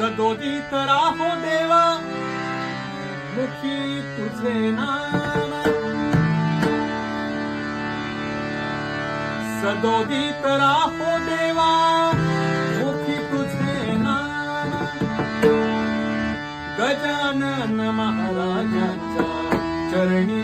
सदोदित राहो देवा मुखी तुझे नाम. सदोदित राहो देवा मुखी तुझे नाम. गजानन महाराजांच्या चरणी